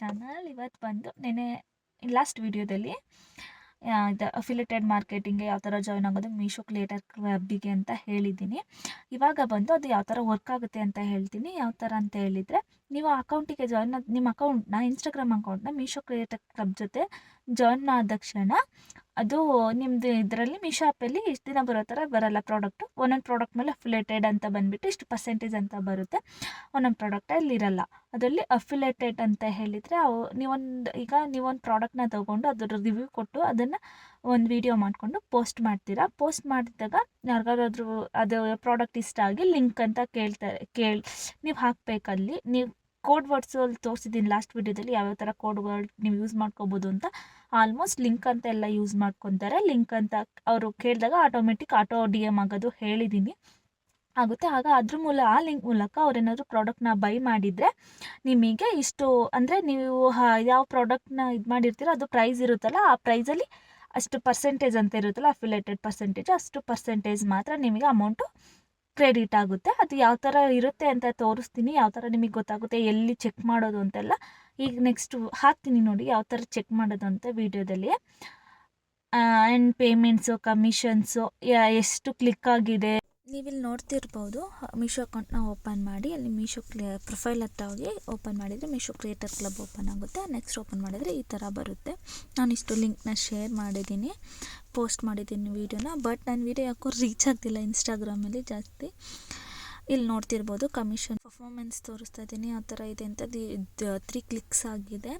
Channel ಇವತ್ತು ಬಂದು ನೆನೆ ಲಾಸ್ಟ್ ವಿಡಿಯೋದಲ್ಲಿ ಇದು ಅಫಿಲೇಟೆಡ್ ಮಾರ್ಕೆಟಿಂಗ್ಗೆ ಯಾವ ಥರ ಜಾಯ್ನ್ ಆಗೋದು ಮೀಶೋ ಕ್ರಿಯೇಟರ್ ಕ್ಲಬ್ಬಿಗೆ ಅಂತ ಹೇಳಿದ್ದೀನಿ. ಇವಾಗ ಬಂದು ಅದು ಯಾವ ಥರ ವರ್ಕ್ ಆಗುತ್ತೆ ಅಂತ ಹೇಳ್ತೀನಿ. ಯಾವ ಥರ ಅಂತ ಹೇಳಿದರೆ ನೀವು ಅಕೌಂಟಿಗೆ ಜಾಯ್ನ್ ಆದ, ನಿಮ್ಮ ಅಕೌಂಟ್ನ ಇನ್ಸ್ಟಾಗ್ರಾಮ್ ಅಕೌಂಟ್ನ ಮೀಶೋ ಕ್ರಿಯೇಟರ್ ಕ್ಲಬ್ ಜೊತೆ ಜಾಯ್ನ್ ಆದ ತಕ್ಷಣ ಅದು ನಿಮ್ಮದು ಇದರಲ್ಲಿ ಮೀಶೋ ಆ್ಯಪಲ್ಲಿ ಇಷ್ಟು ದಿನ ಬರೋ ಥರ ಬರಲ್ಲ ಪ್ರಾಡಕ್ಟು ಒಂದೊಂದು ಪ್ರಾಡಕ್ಟ್ ಮೇಲೆ ಅಫಿಲೇಟೆಡ್ ಅಂತ ಬಂದುಬಿಟ್ಟು ಇಷ್ಟು ಪರ್ಸೆಂಟೇಜ್ ಅಂತ ಬರುತ್ತೆ. ಒಂದೊಂದು ಪ್ರಾಡಕ್ಟಲ್ಲಿ ಇರಲ್ಲ. ಅದರಲ್ಲಿ ಅಫಿಲೇಟೆಡ್ ಅಂತ ಹೇಳಿದರೆ ಅವು ನೀವೊಂದು, ಈಗ ನೀವೊಂದು ಪ್ರಾಡಕ್ಟ್ನ ತೊಗೊಂಡು ಅದ್ರ ರಿವ್ಯೂ ಕೊಟ್ಟು ಅದನ್ನು ಒಂದು ವಿಡಿಯೋ ಮಾಡಿಕೊಂಡು ಪೋಸ್ಟ್ ಮಾಡ್ತೀರಾ? ಪೋಸ್ಟ್ ಮಾಡಿದಾಗ ಯಾರಿಗಾದ್ರೂ ಅದು ಪ್ರಾಡಕ್ಟ್ ಇಷ್ಟ ಆಗಿ ಲಿಂಕ್ ಅಂತ ಕೇಳ್ತಾರೆ, ಕೇಳಿ, ನೀವು ಹಾಕಬೇಕಲ್ಲಿ. ನೀವು ಕೋಡ್ ವರ್ಡ್ಸಲ್ಲಿ ತೋರಿಸಿದ್ದೀನಿ ಲಾಸ್ಟ್ ವಿಡಿಯೋದಲ್ಲಿ ಯಾವ್ಯಾವ ಥರ ಕೋಡ್ ವರ್ಡ್ ನೀವು ಯೂಸ್ ಮಾಡ್ಕೋಬೋದು ಅಂತ. ಆಲ್ಮೋಸ್ಟ್ ಲಿಂಕ್ ಅಂತ ಎಲ್ಲ ಯೂಸ್ ಮಾಡ್ಕೊತಾರೆ. ಲಿಂಕ್ ಅಂತ ಅವರು ಕೇಳಿದಾಗ ಆಟೋಮೆಟಿಕ್ ಆಟೋ ಡಿ ಎಂ ಆಗೋದು ಹೇಳಿದ್ದೀನಿ ಆಗುತ್ತೆ. ಆಗ ಅದ್ರ ಮೂಲ, ಆ ಲಿಂಕ್ ಮೂಲಕ ಅವ್ರೇನಾದರೂ ಪ್ರಾಡಕ್ಟ್ನ ಬೈ ಮಾಡಿದರೆ ನಿಮಗೆ ಇಷ್ಟು ಅಂದರೆ ನೀವು ಯಾವ ಪ್ರಾಡಕ್ಟ್ನ ಇದು ಮಾಡಿರ್ತೀರೋ ಅದು ಪ್ರೈಸ್ ಇರುತ್ತಲ್ಲ, ಆ ಪ್ರೈಸಲ್ಲಿ ಅಷ್ಟು ಪರ್ಸೆಂಟೇಜ್ ಅಂತ ಇರುತ್ತಲ್ಲ ಅಫಿಲೇಟೆಡ್ ಪರ್ಸೆಂಟೇಜ್ ಅಷ್ಟು ಪರ್ಸೆಂಟೇಜ್ ಮಾತ್ರ ನಿಮಗೆ ಅಮೌಂಟು ಕ್ರೆಡಿಟ್ ಆಗುತ್ತೆ. ಅದು ಯಾವ ಥರ ಇರುತ್ತೆ ಅಂತ ತೋರಿಸ್ತೀನಿ. ಯಾವ ಥರ ನಿಮಗೆ ಗೊತ್ತಾಗುತ್ತೆ, ಎಲ್ಲಿ ಚೆಕ್ ಮಾಡೋದು ಅಂತೆಲ್ಲ. ಈಗ ನೆಕ್ಸ್ಟು ಹಾಕ್ತೀನಿ ನೋಡಿ ಯಾವ ಥರ ಚೆಕ್ ಮಾಡೋದು ಅಂತ ವೀಡಿಯೋದಲ್ಲಿ. ಆ್ಯಂಡ್ ಪೇಮೆಂಟ್ಸು ಕಮಿಷನ್ಸು ಎಷ್ಟು ಕ್ಲಿಕ್ ಆಗಿದೆ. ನೀವಿಲ್ಲಿ ನೋಡ್ತಿರ್ಬೋದು ಮೀಶೋ ಅಕೌಂಟ್ನ ಓಪನ್ ಮಾಡಿ, ಅಲ್ಲಿ ಮೀಶೋ ಕ್ಲಿಯ ಪ್ರೊಫೈಲ್ ಹತ್ರ ಹೋಗಿ ಓಪನ್ ಮಾಡಿದರೆ ಮೀಶೋ ಕ್ರಿಯೇಟರ್ ಕ್ಲಬ್ ಓಪನ್ ಆಗುತ್ತೆ. ನೆಕ್ಸ್ಟ್ ಓಪನ್ ಮಾಡಿದರೆ ಈ ಥರ ಬರುತ್ತೆ. ನಾನು ಇಷ್ಟು ಲಿಂಕ್ನ ಶೇರ್ ಮಾಡಿದ್ದೀನಿ. ಪೋಸ್ಟ್ ಮಾಡಿದ್ದೀನಿ ವೀಡಿಯೋನ, ಬಟ್ ನನ್ನ ವೀಡಿಯೋ ಯಾಕೋ ರೀಚ್ ಆಗ್ತಿಲ್ಲ ಇನ್ಸ್ಟಾಗ್ರಾಮಲ್ಲಿ ಜಾಸ್ತಿ. ಇಲ್ಲಿ ನೋಡ್ತಿರ್ಬೋದು ಕಮಿಷನ್ ಪರ್ಫಾಮೆನ್ಸ್ ತೋರಿಸ್ತಾ ಇದ್ದೀನಿ ಆ ಥರ ಇದೆ ಅಂತ. ತ್ರೀ ಕ್ಲಿಕ್ಸ್ ಆಗಿದೆ.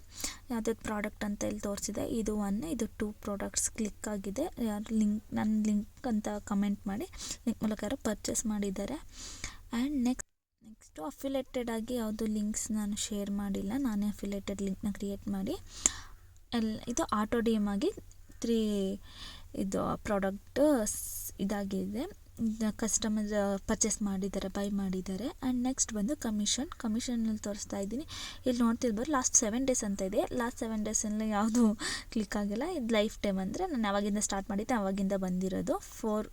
ಯಾವುದಾದ್ರು ಪ್ರಾಡಕ್ಟ್ ಅಂತ ಇಲ್ಲಿ ತೋರಿಸಿದೆ, ಇದು ಒನ್ ಇದು ಟೂ ಪ್ರಾಡಕ್ಟ್ಸ್ ಕ್ಲಿಕ್ ಆಗಿದೆ. ಯಾರು ಲಿಂಕ್ ನನ್ನ ಲಿಂಕ್ ಅಂತ ಕಮೆಂಟ್ ಮಾಡಿ ಲಿಂಕ್ ಮೂಲಕ ಯಾರು ಪರ್ಚೇಸ್ ಮಾಡಿದ್ದಾರೆ. ಆ್ಯಂಡ್ ನೆಕ್ಸ್ಟ್ ನೆಕ್ಸ್ಟು ಅಫಿಲೇಟೆಡ್ ಆಗಿ ಯಾವುದು ಲಿಂಕ್ಸ್ ನಾನು ಶೇರ್ ಮಾಡಿಲ್ಲ, ನಾನೇ ಅಫಿಲೇಟೆಡ್ ಲಿಂಕ್ನ ಕ್ರಿಯೇಟ್ ಮಾಡಿ. ಎಲ್ಲ ಇದು ಆಟೋ ಡಿ ಎಂ ಆಗಿ ತ್ರೀ ಇದು ಪ್ರಾಡಕ್ಟ್ ಇದಾಗಿದೆ. ಕಸ್ಟಮರ್ ಪರ್ಚೇಸ್ ಮಾಡಿದ್ದಾರೆ ಬೈ ಮಾಡಿದ್ದಾರೆ ಆ್ಯಂಡ್ ನೆಕ್ಸ್ಟ್ ಬಂದು ಕಮಿಷನ್ ಕಮಿಷನಲ್ಲಿ ತೋರಿಸ್ತಾ ಇದ್ದೀನಿ. ಇಲ್ಲಿ ನೋಡ್ತಿರ್ಬೋದು ಲಾಸ್ಟ್ ಸೆವೆನ್ ಡೇಸ್ ಅಂತ ಇದೆ. ಲಾಸ್ಟ್ ಸೆವೆನ್ ಡೇಸಲ್ಲಿ ಯಾವುದು ಕ್ಲಿಕ್ ಆಗಿಲ್ಲ. ಇದು ಲೈಫ್ ಟೈಮ್ ಅಂದರೆ ನಾನು ಯಾವಾಗಿಂದ ಸ್ಟಾರ್ಟ್ ಮಾಡಿದ್ದೆ ಅವಾಗಿಂದ ಬಂದಿರೋದು. ಫೋರ್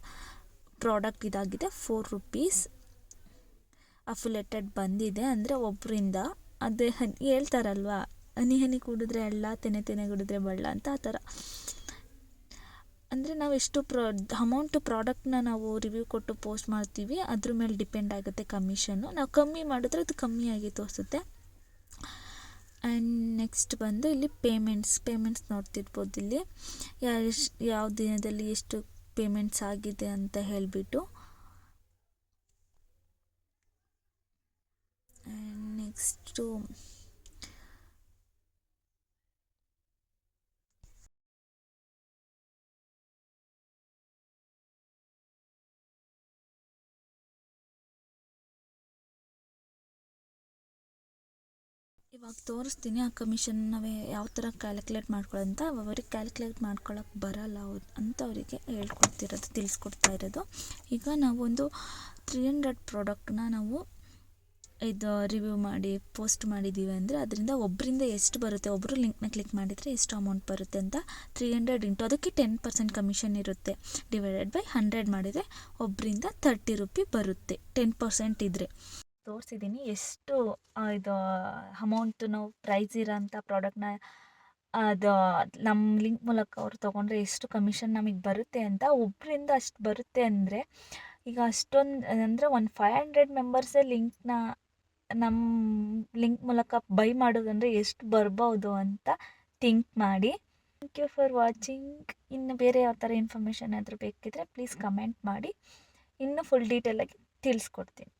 ಪ್ರಾಡಕ್ಟ್ ಇದಾಗಿದೆ. ಫೋರ್ ರುಪೀಸ್ ಅಫಿಲೇಟೆಡ್ ಬಂದಿದೆ. ಅಂದರೆ ಒಬ್ಬರಿಂದ ಅದೇ ಹನಿ ಹೇಳ್ತಾರಲ್ವಾ? ಹನಿ ಹನಿ ಕುಡಿದ್ರೆ ಅಳ್ಳ ತೆನೆ ತೆನೆ ಕುಡಿದ್ರೆ ಬಳ್ಳ ಅಂತ ಆ ಥರ. ಅಂದರೆ ನಾವು ಎಷ್ಟು ಪ್ರ ಅಮೌಂಟು ಪ್ರಾಡಕ್ಟ್ನ ನಾವು ರಿವ್ಯೂ ಕೊಟ್ಟು ಪೋಸ್ಟ್ ಮಾಡ್ತೀವಿ, ಅದ್ರ ಮೇಲೆ ಡಿಪೆಂಡ್ ಆಗುತ್ತೆ ಕಮಿಷನ್ನು ನಾವು ಕಮ್ಮಿ ಮಾಡಿದ್ರೆ ಅದು ಕಮ್ಮಿ ಆಗಿ ತೋರಿಸುತ್ತೆ. ಆ್ಯಂಡ್ ನೆಕ್ಸ್ಟ್ ಬಂದು ಇಲ್ಲಿ ಪೇಮೆಂಟ್ಸ್ ಪೇಮೆಂಟ್ಸ್ ನೋಡ್ತಿರ್ಬೋದು ಇಲ್ಲಿ. ಯಾವ ದಿನದಲ್ಲಿ ಎಷ್ಟು ಪೇಮೆಂಟ್ಸ್ ಆಗಿದೆ ಅಂತ ಹೇಳಿಬಿಟ್ಟು. ಆ್ಯಂಡ್ ನೆಕ್ಸ್ಟು ಇವಾಗ ತೋರಿಸ್ತೀನಿ, ಆ ಕಮಿಷನ್ ನಾವೇ ಯಾವ ಥರ ಕ್ಯಾಲ್ಕುಲೇಟ್ ಮಾಡ್ಕೊಳ್ಳೋಂತ ಅವ್ರಿಗೆ ಕ್ಯಾಲ್ಕುಲೇಟ್ ಮಾಡ್ಕೊಳ್ಳೋಕೆ ಬರಲ್ಲ ಅವ್ರು ಅಂತ ಅವರಿಗೆ ಹೇಳ್ಕೊಡ್ತಿರೋದು, ತಿಳಿಸ್ಕೊಡ್ತಾ ಇರೋದು. ಈಗ ನಾವೊಂದು ತ್ರೀ ಹಂಡ್ರೆಡ್ ಪ್ರಾಡಕ್ಟ್ನ ನಾವು ಇದು ರಿವ್ಯೂ ಮಾಡಿ ಪೋಸ್ಟ್ ಮಾಡಿದ್ದೀವಿ ಅಂದರೆ ಅದರಿಂದ ಒಬ್ಬರಿಂದ ಎಷ್ಟು ಬರುತ್ತೆ ಒಬ್ಬರು ಲಿಂಕ್ನ ಕ್ಲಿಕ್ ಮಾಡಿದರೆ ಎಷ್ಟು ಅಮೌಂಟ್ ಬರುತ್ತೆ ಅಂತ ತ್ರೀ ಹಂಡ್ರೆಡ್ ಇಂಟು ಅದಕ್ಕೆ ಟೆನ್ ಪರ್ಸೆಂಟ್ ಕಮಿಷನ್ ಇರುತ್ತೆ. ಡಿವೈಡೆಡ್ ಬೈ ಹಂಡ್ರೆಡ್ ಮಾಡಿದರೆ ಒಬ್ಬರಿಂದ ತರ್ಟಿ ರುಪಿ ಬರುತ್ತೆ ಟೆನ್ ಪರ್ಸೆಂಟ್ ಇದ್ದರೆ ತೋರಿಸಿದ್ದೀನಿ. ಎಷ್ಟು ಇದು ಅಮೌಂಟ್ ನಾವು ಪ್ರೈಸ್ ಇರೋಂಥ ಪ್ರಾಡಕ್ಟ್ನ ಅದು ನಮ್ಮ ಲಿಂಕ್ ಮೂಲಕ ಅವ್ರು ತೊಗೊಂಡ್ರೆ ಎಷ್ಟು ಕಮಿಷನ್ ನಮಗೆ ಬರುತ್ತೆ ಅಂತ ಒಬ್ಬರಿಂದ ಅಷ್ಟು ಬರುತ್ತೆ ಅಂದರೆ, ಈಗ ಅಷ್ಟೊಂದು, ಅಂದರೆ ಒಂದು ಫೈವ್ ಹಂಡ್ರೆಡ್ ಮೆಂಬರ್ಸೇ ಲಿಂಕ್ನ ನಮ್ಮ ಲಿಂಕ್ ಮೂಲಕ ಬೈ ಮಾಡೋದಂದರೆ ಎಷ್ಟು ಬರ್ಬೋದು ಅಂತ ಥಿಂಕ್ ಮಾಡಿ. ಥ್ಯಾಂಕ್ ಯು ಫಾರ್ ವಾಚಿಂಗ್ ಇನ್ನು ಬೇರೆ ಯಾವ ಥರ ಇನ್ಫಾರ್ಮೇಷನ್ ಆದರೂ ಬೇಕಿದ್ದರೆ ಪ್ಲೀಸ್ ಕಮೆಂಟ್ ಮಾಡಿ. ಇನ್ನೂ ಫುಲ್ ಡೀಟೇಲಾಗಿ ತಿಳಿಸ್ಕೊಡ್ತೀನಿ.